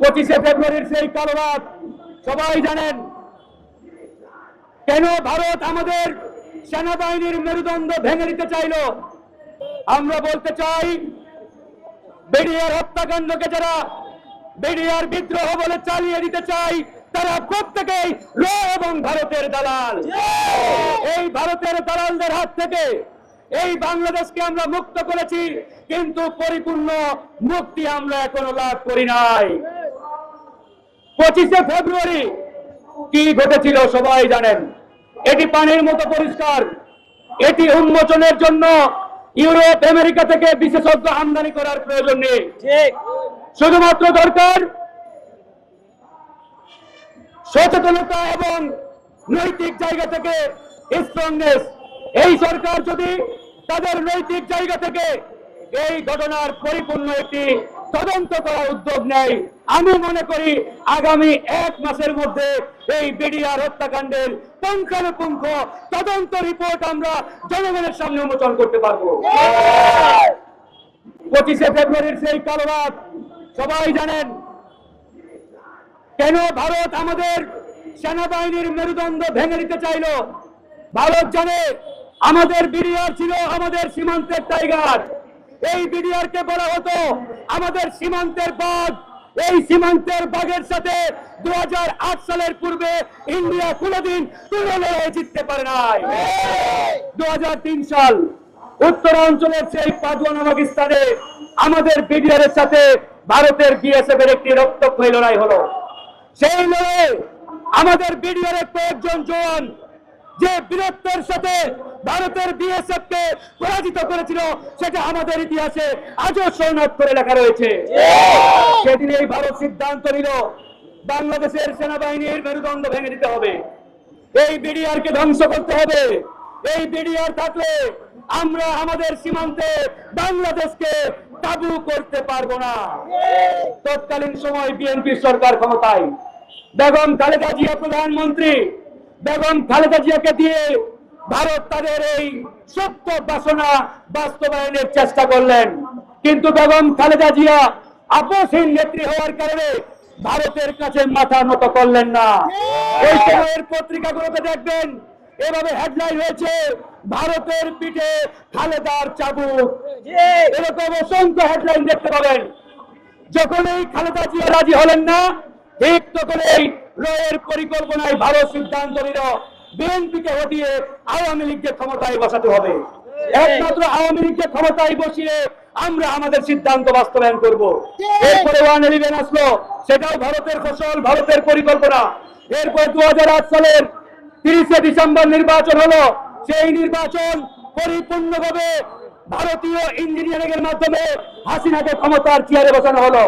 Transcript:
পঁচিশে ফেব্রুয়ারির সেই কালো রাত সবাই জানেন কেন ভারত আমাদের সেনাবাহিনীর মেরুদণ্ড ভেঙে দিতে চাইলো? আমরা বলতে চাই বেরিয়ার হত্যাকাণ্ডকে যারা বেরিয়ার বিদ্রোহ বলে চালিয়ে দিতে চাই, তারা প্রত্যেকেই র এবং ভারতের দালাল। এই ভারতের দালালদের হাত থেকে এই বাংলাদেশকে আমরা মুক্ত করেছি, কিন্তু পরিপূর্ণ মুক্তি আমরা এখনও লাভ করি নাই। পঁচিশে ফেব্রুয়ারি কি ঘটেছিল সবাই জানেন। এটি পানির মতো পরিষ্কার। এটি উন্মোচনের জন্য ইউরোপ আমেরিকা থেকে বিশেষজ্ঞ আমদানি করার প্রয়োজন নেই। শুধুমাত্র দরকার সচেতনতা এবং নৈতিক জায়গা থেকে স্ট্রংনেস এই সরকার যদি তাদের নৈতিক জায়গা থেকে এই ঘটনার পরিপূর্ণ একটি তদন্ত করার উদ্যোগ নেয় আমি মনে করি আগামী এক মাসের মধ্যে এই বিডিআর হত্যাকাণ্ডের পুঙ্খানুপুঙ্খ তদন্ত রিপোর্ট আমরা জনগণের সামনে উন্মোচন করতে পারব। পঁচিশে ফেব্রুয়ারির সেই কালো রাত সবাই জানেন কেন ভারত আমাদের সেনাবাহিনীর মেরুদণ্ড ভেঙে দিতে চাইলো? ভারত জানে আমাদের বিডিআর ছিল আমাদের সীমান্তের টাইগার। এই বিডিআর কে বলা হতো, আমাদের সীমান্তের বাঘ। এই সীমান্তের বাঘের সাথে দুহাজার আট সালের পূর্বে ইন্ডিয়া কোনোদিন কোনো লড়াই জিততে পারে নাই। দু হাজার তিন সাল উত্তরাঞ্চলের সেই পাদুয়া নামক স্থানে আমাদের বিডিআর এর সাথে ভারতের বিএসএফ এর একটি রক্তক্ষয়ী লড়াই হলো। সেই লড়াইয়ে আমাদের বিডিআর এর কয়েকজন জওয়ান যে বীরত্বের সাথে ভারতের বিএসএফ কে পরাজিত করেছিল, সেটা আমাদের ইতিহাসে আজও সৈনত করে লেখা রয়েছে। সেদিন এই ভারত সিদ্ধান্ত নিল, বাংলাদেশের সেনাবাহিনীর মেরুদণ্ড ভেঙে দিতে হবে। এই বিডিআর কে ধ্বংস করতে হবে। এই বিডিআর থাকলে আমরা আমাদের সীমান্তে বাংলাদেশকে কাবু করতে পারব না। তৎকালীন সময় বিএনপি সরকার ক্ষমতায়। বেগম খালেদা জিয়া প্রধানমন্ত্রী বেগম খালেদা জিয়াকে দিয়ে ভারত তাদের এই সত্য বাসনা বাস্তবায়নের চেষ্টা করলেন। কিন্তু বেগম খালেদা জিয়া আপসহীন নেত্রী হওয়ার কারণে ভারতের কাছে মাথা নত করলেন না। ওই সময়ের পত্রিকাগুলোতে দেখবেন, এভাবে হেডলাইন হয়েছে, ভারতের পিঠে খালেদার চাবুক। এরকম অসংখ্য হেডলাইন দেখতে পাবেন। যখন এই খালেদা জিয়া রাজি হলেন না, ঠিক তখন এই রয়ের পরিকল্পনায় ভারত সিদ্ধান্ত নিল। বিএনপিকে হটিয়ে আওয়ামী লীগকে ক্ষমতায় বসাতে হবে। একমাত্র আওয়ামী লীগকে ক্ষমতায় বসিয়ে আমরা আমাদের সিদ্ধান্ত বাস্তবায়ন করব। এরপরে ওয়ান ইলেভেন আসলো। সেটাও ভারতের ফসল, ভারতের পরিকল্পনা। এরপর দু হাজার আট সালের তিরিশে ডিসেম্বর নির্বাচন হলো। সেই নির্বাচন পরিপূর্ণভাবে ভারতীয় ইঞ্জিনিয়ারিং এর মাধ্যমে হাসিনাকে ক্ষমতার চেয়ারে বসানো হলো।